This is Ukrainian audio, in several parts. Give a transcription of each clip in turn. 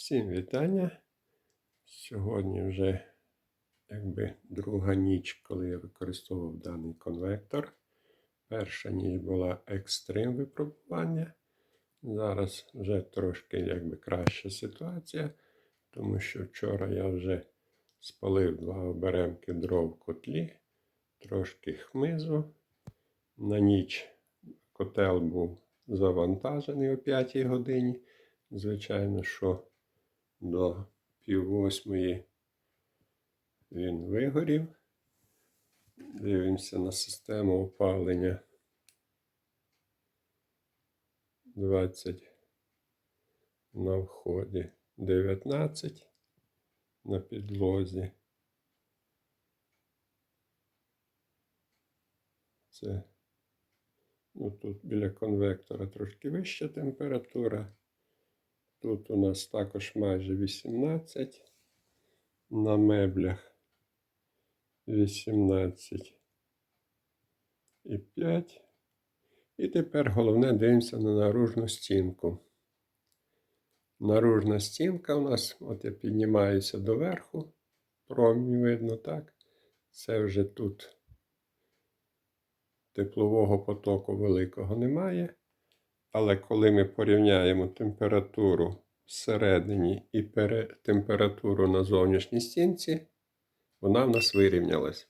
Всім вітання. Сьогодні вже якби друга ніч, коли я використовував даний конвектор. Перша ніч була екстрим випробування. Зараз вже трошки якби краща ситуація, тому що вчора я вже спалив два оберемки дров в котлі, трошки хмизу. На ніч котел був завантажений о 5 годині. Звичайно, що до пів восьмої він вигорів. Дивимося на систему опалення. 20 на вході 19 на підлозі. Це ну, тут біля конвектора трошки вища температура. Тут у нас також майже 18. На меблях 18 і 5. І тепер головне дивимося на наружну стінку. Наружна стінка у нас, от я піднімаюся доверху, промінь видно, так? Це вже тут теплового потоку великого немає. Але коли ми порівняємо температуру всередині і температуру на зовнішній стінці, вона в нас вирівнялась.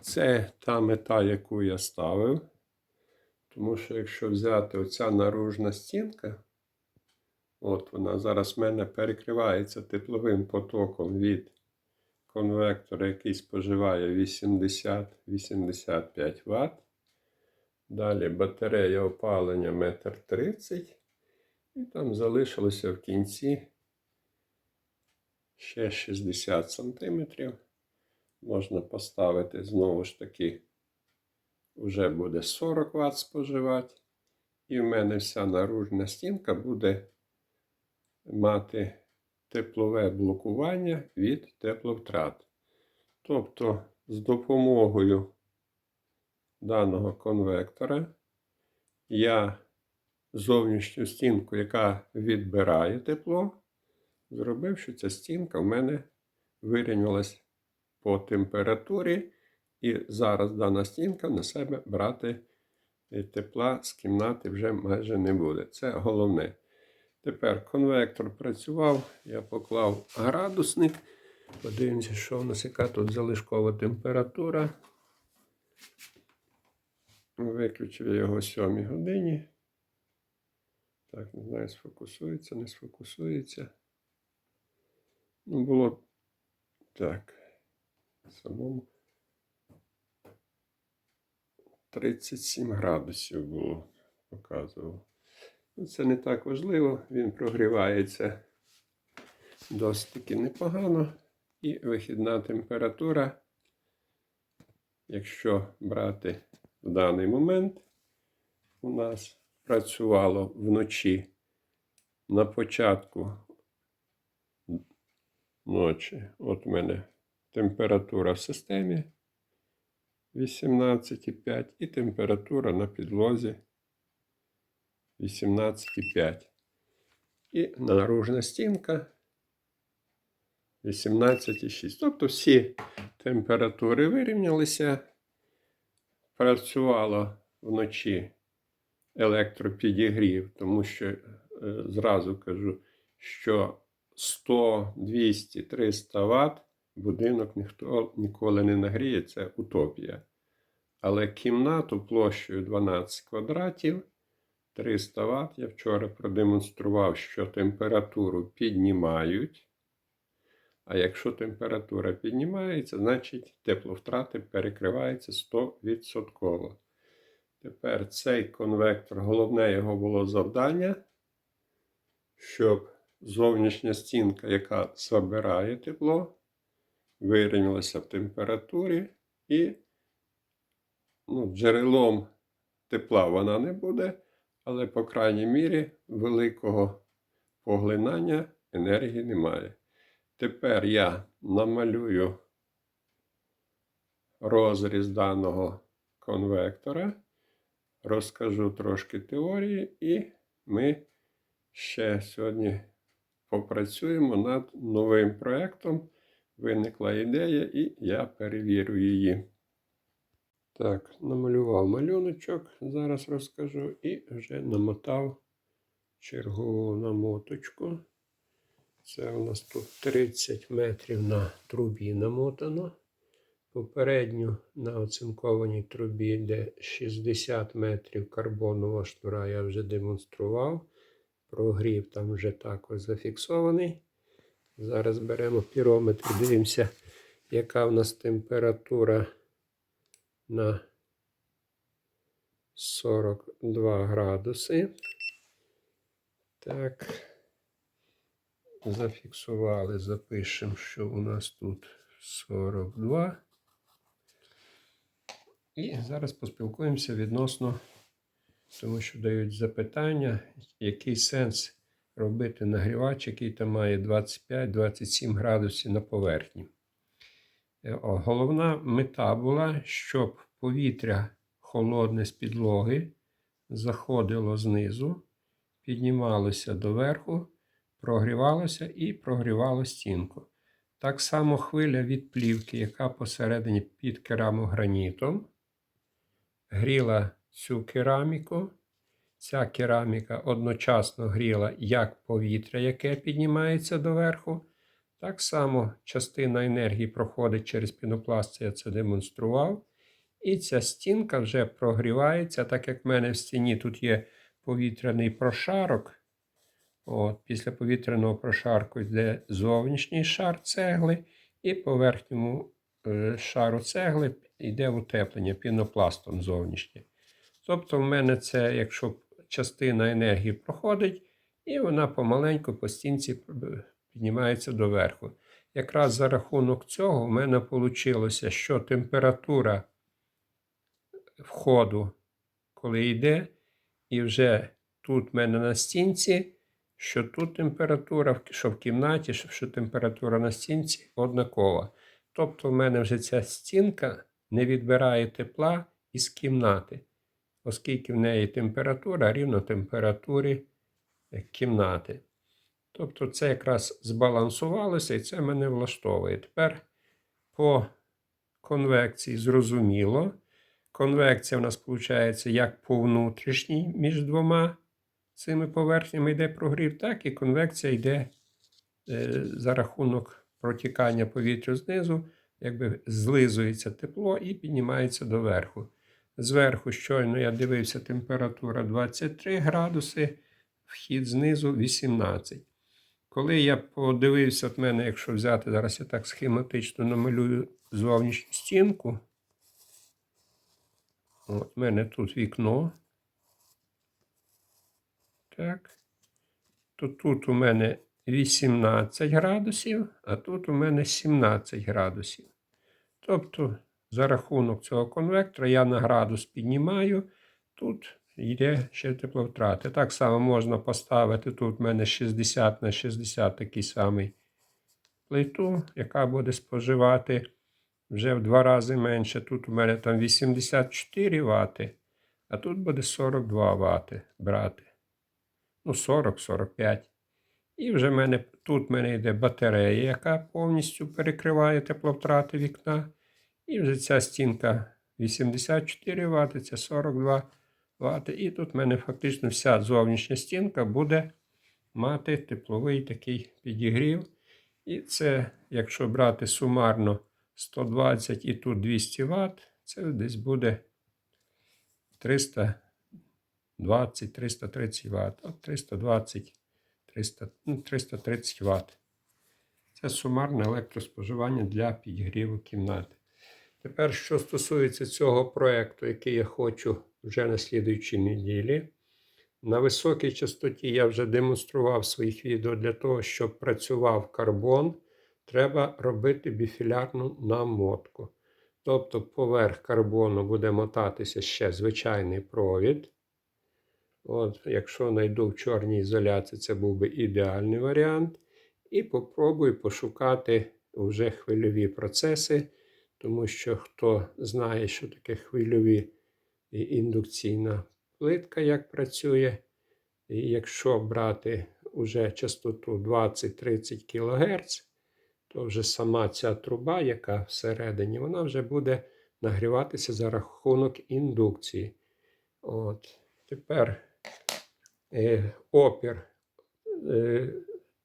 Це та мета, яку я ставив. Тому що якщо взяти оця наружна стінка, от вона зараз в мене перекривається тепловим потоком від конвектора, який споживає 80-85 Вт. Далі батарея опалення 1,30 м. І там залишилося в кінці ще 60 см. Можна поставити знову ж таки, вже буде 40 Вт споживати. І в мене вся наружна стінка буде мати теплове блокування від тепловтрат. Тобто, з допомогою даного конвектора я зовнішню стінку, яка відбирає тепло, зробив, що ця стінка в мене вирівнялась по температурі, і зараз дана стінка на себе брати тепла з кімнати вже майже не буде. Це головне. Тепер конвектор працював, я поклав градусник. Подивимося, що у нас яка тут залишкова температура. Виключив я його о 7 годині. Так, не знаю, сфокусується, не сфокусується. Ну, було так. Самому 37 градусів було, показував. Ну, Це не так важливо, він прогрівається досить таки непогано. І вихідна температура, якщо брати в даний момент, у нас працювало вночі на початку ночі. От у мене температура в системі 18,5 і температура на підлозі 18,5. І наружна стінка 18,6. Тобто всі температури вирівнялися. Працювало вночі електропідігрів, тому що е, зразу кажу, що 100, 200, 300 Вт будинок ніхто ніколи не нагріє, це утопія. Але кімнату площею 12 квадратів 300 Вт. Я вчора продемонстрував, що температуру піднімають. А якщо температура піднімається, значить тепловтрати перекриваються 100%. Тепер цей конвектор, головне його було завдання, щоб зовнішня стінка, яка забирає тепло, вирівнялася в температурі і ну, джерелом тепла вона не буде, але, по крайній мірі, великого поглинання енергії немає. Тепер я намалюю розріз даного конвектора, розкажу трошки теорії, і ми ще сьогодні попрацюємо над новим проєктом. Виникла ідея, і я перевірю її. Так, намалював малюночок, зараз розкажу, і вже намотав чергову намоточку. Це у нас тут 30 метрів на трубі намотано. Попередньо на оцинкованій трубі, де 60 метрів карбонова штура, я вже демонстрував. Прогрів там вже також зафіксований. Зараз беремо пірометр, дивимося, яка в нас температура на 42 градуси. Так. Зафіксували, запишемо, що у нас тут 42. І зараз поспілкуємося відносно, тому що дають запитання, який сенс робити нагрівач, який там має 25-27 градусів на поверхні. Е, Головна мета була, щоб повітря холодне з підлоги заходило знизу, піднімалося доверху, прогрівалося і прогрівало стінку. Так само хвиля від плівки, яка посередині під керамогранітом, гріла цю кераміку. Ця кераміка одночасно гріла як повітря, яке піднімається доверху. Так само частина енергії проходить через пінопласт, я це демонстрував. І ця стінка вже прогрівається, так як в мене в стіні тут є повітряний прошарок. От, Після повітряного прошарку йде зовнішній шар цегли, і по верхньому е, шару цегли йде утеплення пінопластом зовнішнє. Тобто, в мене це, якщо частина енергії проходить, і вона помаленьку по стінці піднімається доверху. Якраз за рахунок цього в мене вийшло, що температура входу, коли йде, і вже тут в мене на стінці, що тут температура, що в кімнаті, що температура на стінці однакова. Тобто в мене вже ця стінка не відбирає тепла із кімнати, оскільки в неї температура рівно температурі кімнати. Тобто це якраз збалансувалося і це мене влаштовує. Тепер по конвекції зрозуміло. Конвекція у нас виходить як по внутрішній між двома цими поверхнями йде прогрів, так і конвекція йде е, за рахунок протікання повітря знизу, якби злизується тепло і піднімається доверху. Зверху, щойно я дивився, температура 23 градуси, вхід знизу 18. Коли я подивився от мене, якщо взяти, зараз я так схематично намалюю зовнішню стінку. От в мене тут вікно. Так. То тут у мене 18 градусів, а тут у мене 17 градусів. Тобто, за рахунок цього конвектора я на градус піднімаю, тут йде ще тепловтрати. Так само можна поставити тут у мене 60 на 60 такий самий плиту, яка буде споживати вже в два рази менше. Тут у мене там 84 Вт, а тут буде 42 Вт брати. Ну, 40-45. І вже мене, тут в мене йде батарея, яка повністю перекриває тепловтрати вікна. І вже ця стінка 84 Вт, це 42 Вт. І тут в мене фактично вся зовнішня стінка буде мати тепловий такий підігрів. І це, якщо брати сумарно 120 і тут 200 Вт, це десь буде 320-330 Вт. От 320 300, ну, 330 Вт. Це сумарне електроспоживання для підігріву кімнати. Тепер, що стосується цього проєкту, який я хочу вже на слідуючій неділі. На високій частоті я вже демонстрував своїх відео для того, щоб працював карбон треба робити біфілярну намотку. Тобто, поверх карбону буде мотатися ще звичайний провід. От, Якщо знайду в чорній ізоляції, це був би ідеальний варіант. І попробую пошукати вже хвильові процеси, тому що хто знає, що таке хвильові і індукційна плитка, як працює. І якщо брати уже частоту 20-30 кГц, то вже сама ця труба, яка всередині, вона вже буде нагріватися за рахунок індукції. От. Тепер опір, е,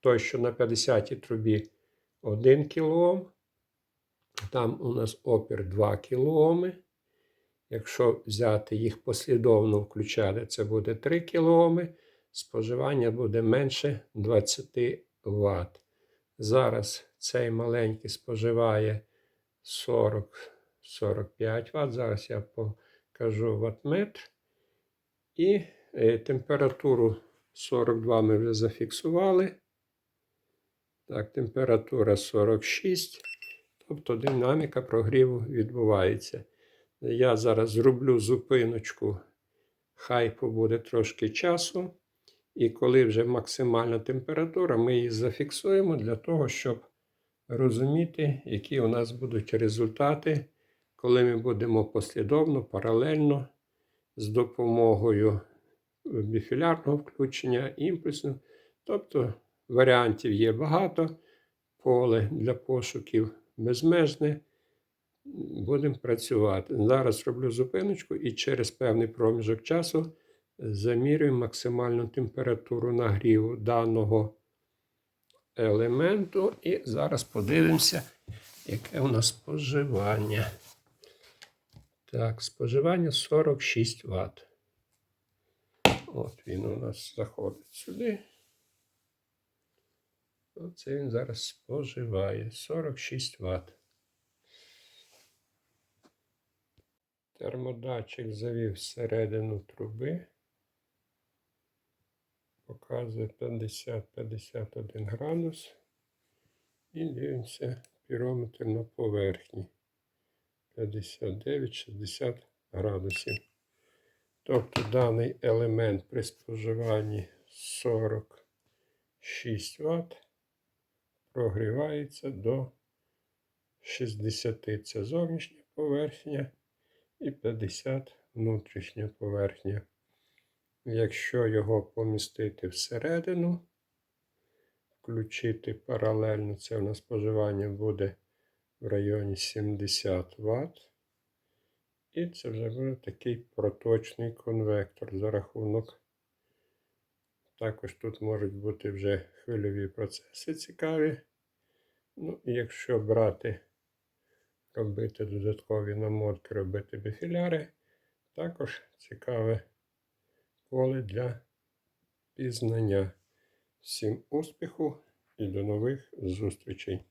той, що на 50-й трубі 1 кОм. Там у нас опір 2 кОм. Якщо взяти їх послідовно включати, це буде 3 кОм. Споживання буде менше 20 Вт. Зараз цей маленький споживає 40-45 Вт. Зараз я покажу ваттметр. І е, температуру 42 ми вже зафіксували. Так, температура 46. Тобто динаміка прогріву відбувається. Я зараз зроблю зупиночку, хай побуде трошки часу. І коли вже максимальна температура, ми її зафіксуємо для того, щоб розуміти, які у нас будуть результати, коли ми будемо послідовно, паралельно з допомогою біфілярного включення, імпульсу. Тобто варіантів є багато, поле для пошуків безмежне. Будемо працювати. Зараз роблю зупиночку і через певний проміжок часу замірюємо максимальну температуру нагріву даного елементу. І зараз подивимося, яке у нас споживання. Так, споживання 46 Вт. От він у нас заходить сюди. Оце він зараз споживає 46 Вт. Термодатчик завів всередину труби. Показує 50-51 градус. І дивимося пірометр на поверхні. 59-60 градусів. Тобто даний елемент при споживанні 46 Вт прогрівається до 60 це зовнішня поверхня і 50 внутрішня поверхня. Якщо його помістити всередину, включити паралельно, це у нас споживання буде в районі 70 Вт. І це вже буде такий проточний конвектор за рахунок. Також тут можуть бути вже хвильові процеси цікаві. Ну, якщо брати, робити додаткові намотки, робити біфіляри, також цікаве поле для пізнання. Всім успіху і до нових зустрічей!